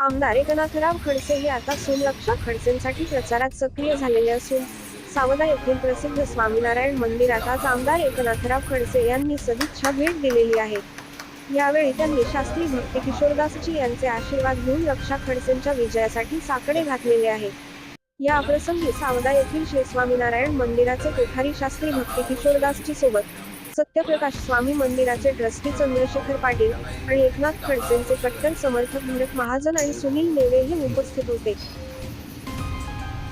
आमदार एकनाथराव खडसे हे आता सोनलक्षा खडसेंसाठी प्रचारात सक्रिय झालेले असून सावदा येथील प्रसिद्ध स्वामीनारायण मंदिरात आज आमदार एकनाथराव खडसे यांनी सदिच्छा भेट दिलेली आहे. यावेळी त्यांनी शास्त्री भक्ती किशोरदासजी यांचे आशीर्वाद घेऊन रक्षा खडसेंच्या विजयासाठी साकडे घातलेले आहे. या प्रसंगी सावदा येथील श्री स्वामीनारायण मंदिराचे कोठारी शास्त्री भक्ती किशोरदासजी सोबत सत्यप्रकाश स्वामी मंदिराचे ट्रस्टी चंद्रशेखर पाटील आणि एकनाथ खडसेंचे कट्टर समर्थक भरत महाजन आणि सुनील नेवे हे उपस्थित होते.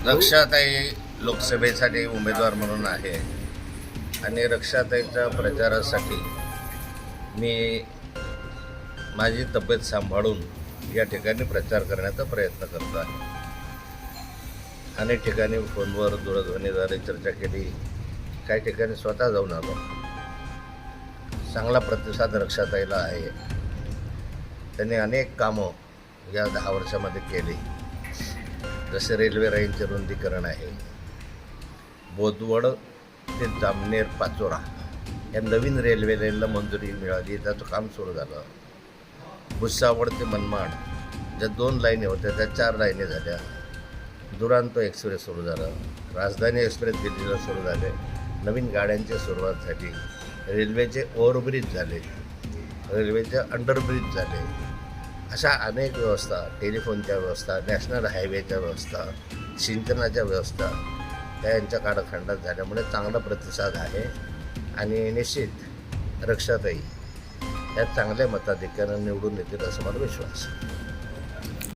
रक्षाताई लोकसभेसाठी उमेदवार म्हणून आहे आणि रक्षाताईच्या प्रचारासाठी मी माझी तब्येत सांभाळून या ठिकाणी प्रचार करण्याचा प्रयत्न करतो आहे. अनेक ठिकाणी फोनवर दूरध्वनीद्वारे चर्चा केली. काही ठिकाणी स्वतः जाऊन आलो. चांगला प्रतिसाद रक्षाताईला आहे. त्यांनी अनेक कामं या दहा वर्षामध्ये केली. जसे रेल्वे लाईनचे रुंदीकरण आहे बोदवड ते जामनेर पाचोरा या नवीन रेल्वे लाईनला मंजुरी मिळाली त्याचं काम सुरू झालं. भुसावळ ते मनमाड ज्या दोन लाईनी होत्या त्या चार लाईनी झाल्या. दुरांतो एक्सप्रेस सुरू झालं. राजधानी एक्सप्रेस दिल्लीला सुरू झाले. नवीन गाड्यांची सुरुवात झाली. रेल्वेचे ओव्हरब्रिज झाले रेल्वेचे अंडरब्रिज झाले. अशा अनेक व्यवस्था टेलिफोनच्या व्यवस्था नॅशनल हायवेच्या व्यवस्था सिंचनाच्या व्यवस्था त्या यांच्या कालखंडात झाल्यामुळे चांगला प्रतिसाद आहे आणि निश्चित रक्षाताई या चांगल्या मताधिक्यानं निवडून येतील असं मला विश्वास आहे.